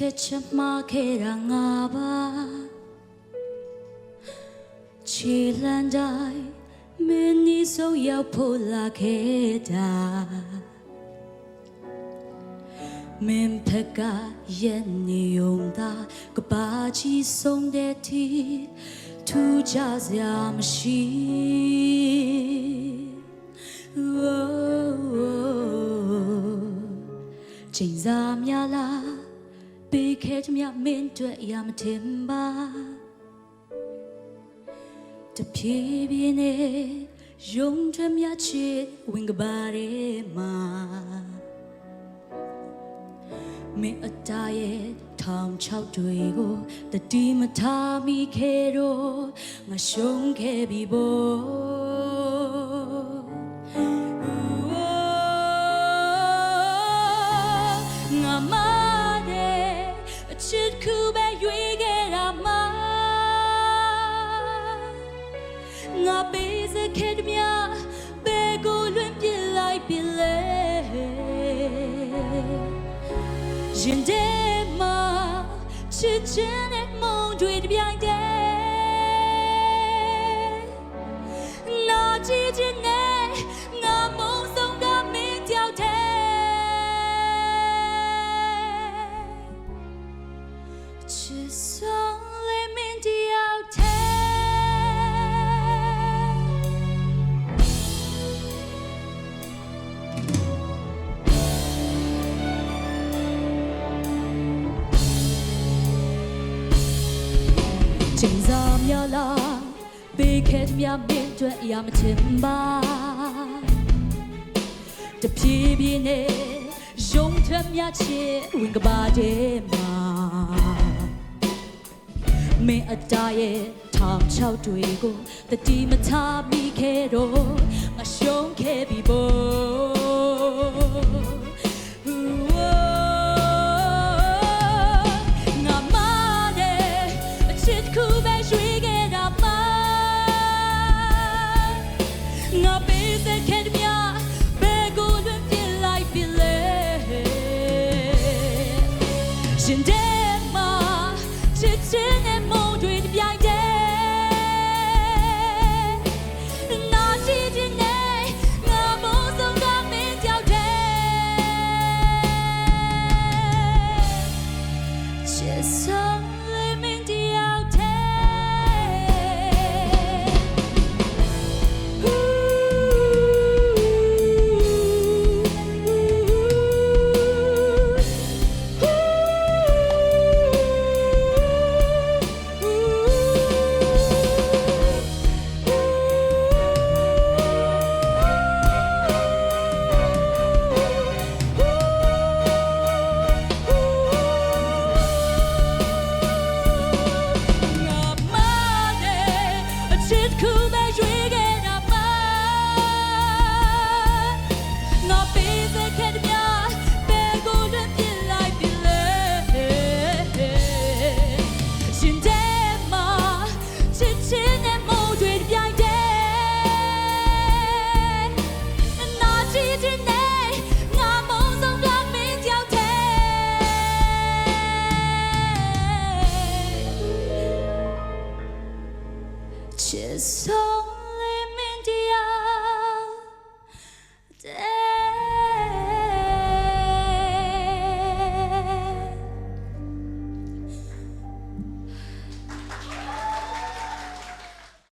စားတဲ့ကဆုံးဖြတ်ချက်မှားခဲ့တာငါပါခြေလန်းတိုင်းမင်းကြီးဆုံးရောက်ဖို့လာခဲ့တာမင်းဖက်ကရဲ့နေုံသာကဘာကြီးဆုံးတဲ့တီထူးခြားစရာမရှိချိန်စားများလား ပေးခဲ့ချင်မြမင်းတို့ရမထင်ပါတဖြည်းဖြည်းနဲ့ယုံထွက်မြချစ်ဝင်ကပါရဲမှာမင်းအတားရဲ့ထောင်ချောက်တွေကိုတတိမထားမိခဲ့တော့ငါရှုံးခဲ့ပြီဘော ပေးစခဲ့တဲ့မြဘယ်ကိုလွင်ပြလိုက်ပြလဲရင်ထဲမှာချစ်ချင်တဲ့မုန်းတွေတစ်ပြိုင်တည်း ချိန်စားများလားပေးခဲ့တဲ့မြမင်းတို့အရာမချင်ပါတဖြည်းဖြည်းနဲ့ယုံထွက်မြချစ်ဝင်ကပါတဲ့မှာမင်းအတားရဲ့ထောင်ချောက်တွေကိုတတိမထားမိခဲ့တော့ငါရှုံးခဲ့ပြီဘော ငါပေးစခဲ့ ချစ်ဆုံး